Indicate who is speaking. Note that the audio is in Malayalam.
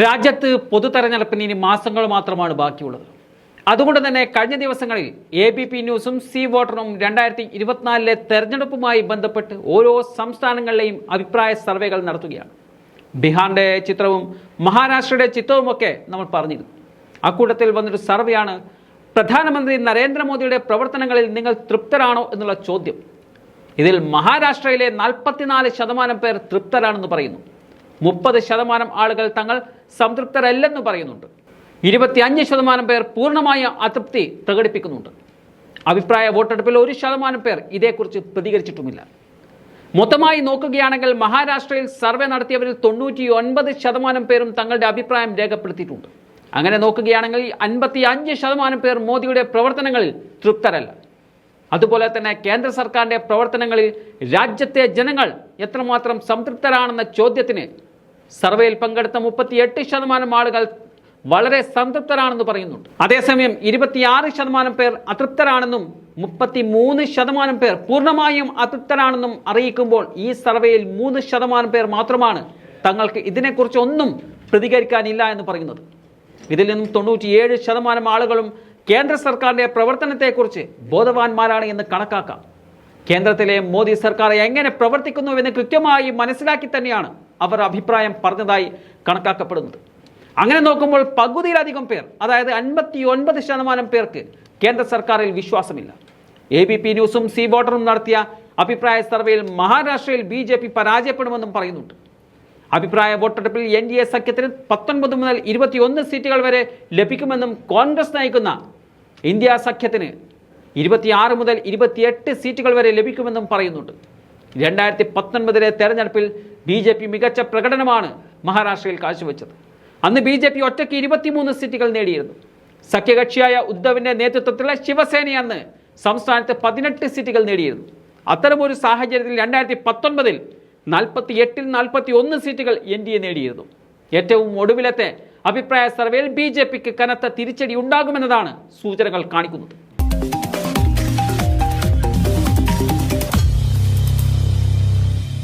Speaker 1: രാജ്യത്ത് പൊതു തെരഞ്ഞെടുപ്പിന് ഇനി മാസങ്ങൾ മാത്രമാണ് ബാക്കിയുള്ളത്. അതുകൊണ്ട് തന്നെ കഴിഞ്ഞ ദിവസങ്ങളിൽ എ ബി പി ന്യൂസും സി വോട്ടറും രണ്ടായിരത്തി ഇരുപത്തിനാലിലെ തെരഞ്ഞെടുപ്പുമായി ബന്ധപ്പെട്ട് ഓരോ സംസ്ഥാനങ്ങളിലെയും അഭിപ്രായ സർവേകൾ നടത്തുകയാണ്. ബീഹാറിന്റെ ചിത്രവും മഹാരാഷ്ട്രയുടെ ചിത്രവുമൊക്കെ നമ്മൾ പറഞ്ഞിരുന്നു. അക്കൂട്ടത്തിൽ വന്നൊരു സർവേയാണ് പ്രധാനമന്ത്രി നരേന്ദ്രമോദിയുടെ പ്രവർത്തനങ്ങളിൽ നിങ്ങൾ തൃപ്തരാണോ എന്നുള്ള ചോദ്യം. ഇതിൽ മഹാരാഷ്ട്രയിലെ നാൽപ്പത്തിനാല് ശതമാനം പേർ തൃപ്തരാണെന്ന് പറയുന്നു. മുപ്പത് ശതമാനം ആളുകൾ തങ്ങൾ സംതൃപ്തരല്ലെന്ന് പറയുന്നുണ്ട്. ഇരുപത്തിയഞ്ച് ശതമാനം പേർ പൂർണമായ അതൃപ്തി പ്രകടിപ്പിക്കുന്നുണ്ട്. അഭിപ്രായ വോട്ടെടുപ്പിൽ ഒരു ശതമാനം പേർ ഇതേക്കുറിച്ച് പ്രതികരിച്ചിട്ടുമില്ല. മൊത്തമായി നോക്കുകയാണെങ്കിൽ മഹാരാഷ്ട്രയിൽ സർവേ നടത്തിയവരിൽ തൊണ്ണൂറ്റി ഒൻപത് ശതമാനം പേരും തങ്ങളുടെ അഭിപ്രായം രേഖപ്പെടുത്തിയിട്ടുണ്ട്. അങ്ങനെ നോക്കുകയാണെങ്കിൽ അൻപത്തി അഞ്ച് ശതമാനം പേർ മോദിയുടെ പ്രവർത്തനങ്ങളിൽ തൃപ്തരല്ല. അതുപോലെ തന്നെ കേന്ദ്ര സർക്കാരിന്റെ പ്രവർത്തനങ്ങളിൽ രാജ്യത്തെ ജനങ്ങൾ എത്രമാത്രം സംതൃപ്തരാണെന്ന ചോദ്യത്തിന് സർവേയിൽ പങ്കെടുത്ത മുപ്പത്തിയെട്ട് ശതമാനം ആളുകൾ വളരെ സംതൃപ്തരാണെന്ന് പറയുന്നുണ്ട്. അതേസമയം ഇരുപത്തിയാറ് ശതമാനം പേർ അതൃപ്തരാണെന്നും മുപ്പത്തി മൂന്ന് ശതമാനം പേർ പൂർണമായും അതൃപ്തരാണെന്നും അറിയിക്കുമ്പോൾ ഈ സർവേയിൽ മൂന്ന് ശതമാനം പേർ മാത്രമാണ് തങ്ങൾക്ക് ഇതിനെക്കുറിച്ച് ഒന്നും പ്രതികരിക്കാനില്ല എന്ന് പറയുന്നത്. ഇതിൽ നിന്നും തൊണ്ണൂറ്റിയേഴ് ശതമാനം ആളുകളും കേന്ദ്ര സർക്കാരിന്റെ പ്രവർത്തനത്തെക്കുറിച്ച് ബോധവാന്മാരാണ് എന്ന് കണക്കാക്കാം. കേന്ദ്രത്തിലെ മോദി സർക്കാർ എങ്ങനെ പ്രവർത്തിക്കുന്നു പ്രവർത്തിക്കുന്നുവെന്ന് കൃത്യമായി മനസ്സിലാക്കി തന്നെയാണ് അവർ അഭിപ്രായം പറഞ്ഞതായി കണക്കാക്കപ്പെടുന്നത്. അങ്ങനെ നോക്കുമ്പോൾ പകുതിയിലധികം പേർ അതായത് അൻപത്തി ഒൻപത് ശതമാനം പേർക്ക് കേന്ദ്ര സർക്കാരിൽ വിശ്വാസമില്ല. എ ബി പി ന്യൂസും സി ബോർഡറും നടത്തിയ അഭിപ്രായ സർവേയിൽ മഹാരാഷ്ട്രയിൽ ബി ജെ പി പരാജയപ്പെടുമെന്നും പറയുന്നുണ്ട്. അഭിപ്രായ വോട്ടെടുപ്പിൽ എൻ ഡി എ സഖ്യത്തിന് പത്തൊൻപത് മുതൽ ഇരുപത്തിയൊന്ന് സീറ്റുകൾ വരെ ലഭിക്കുമെന്നും കോൺഗ്രസ് നയിക്കുന്ന ഇന്ത്യ സഖ്യത്തിന് ഇരുപത്തിയാറ് മുതൽ ഇരുപത്തിയെട്ട് സീറ്റുകൾ വരെ ലഭിക്കുമെന്നും പറയുന്നുണ്ട്. രണ്ടായിരത്തി പത്തൊൻപതിലെ തെരഞ്ഞെടുപ്പിൽ ബി ജെ പി മികച്ച പ്രകടനമാണ് മഹാരാഷ്ട്രയിൽ കാഴ്ചവെച്ചത്. അന്ന് ബി ജെ പി ഒറ്റയ്ക്ക് ഇരുപത്തിമൂന്ന് സീറ്റുകൾ നേടിയിരുന്നു. സഖ്യകക്ഷിയായ ഉദ്ധവിന്റെ നേതൃത്വത്തിലുള്ള ശിവസേന അന്ന് സംസ്ഥാനത്ത് പതിനെട്ട് സീറ്റുകൾ നേടിയിരുന്നു. അത്തരമൊരു സാഹചര്യത്തിൽ രണ്ടായിരത്തി പത്തൊൻപതിൽ നാൽപ്പത്തി എട്ടിൽ നാൽപ്പത്തി ഒന്ന് സീറ്റുകൾ എൻ ഡി എ നേടിയിരുന്നു. ഏറ്റവും ഒടുവിലത്തെ അഭിപ്രായ സർവേയിൽ ബി ജെ പിക്ക് കനത്ത തിരിച്ചടി ഉണ്ടാകുമെന്നതാണ് സൂചനകൾ കാണിക്കുന്നത്.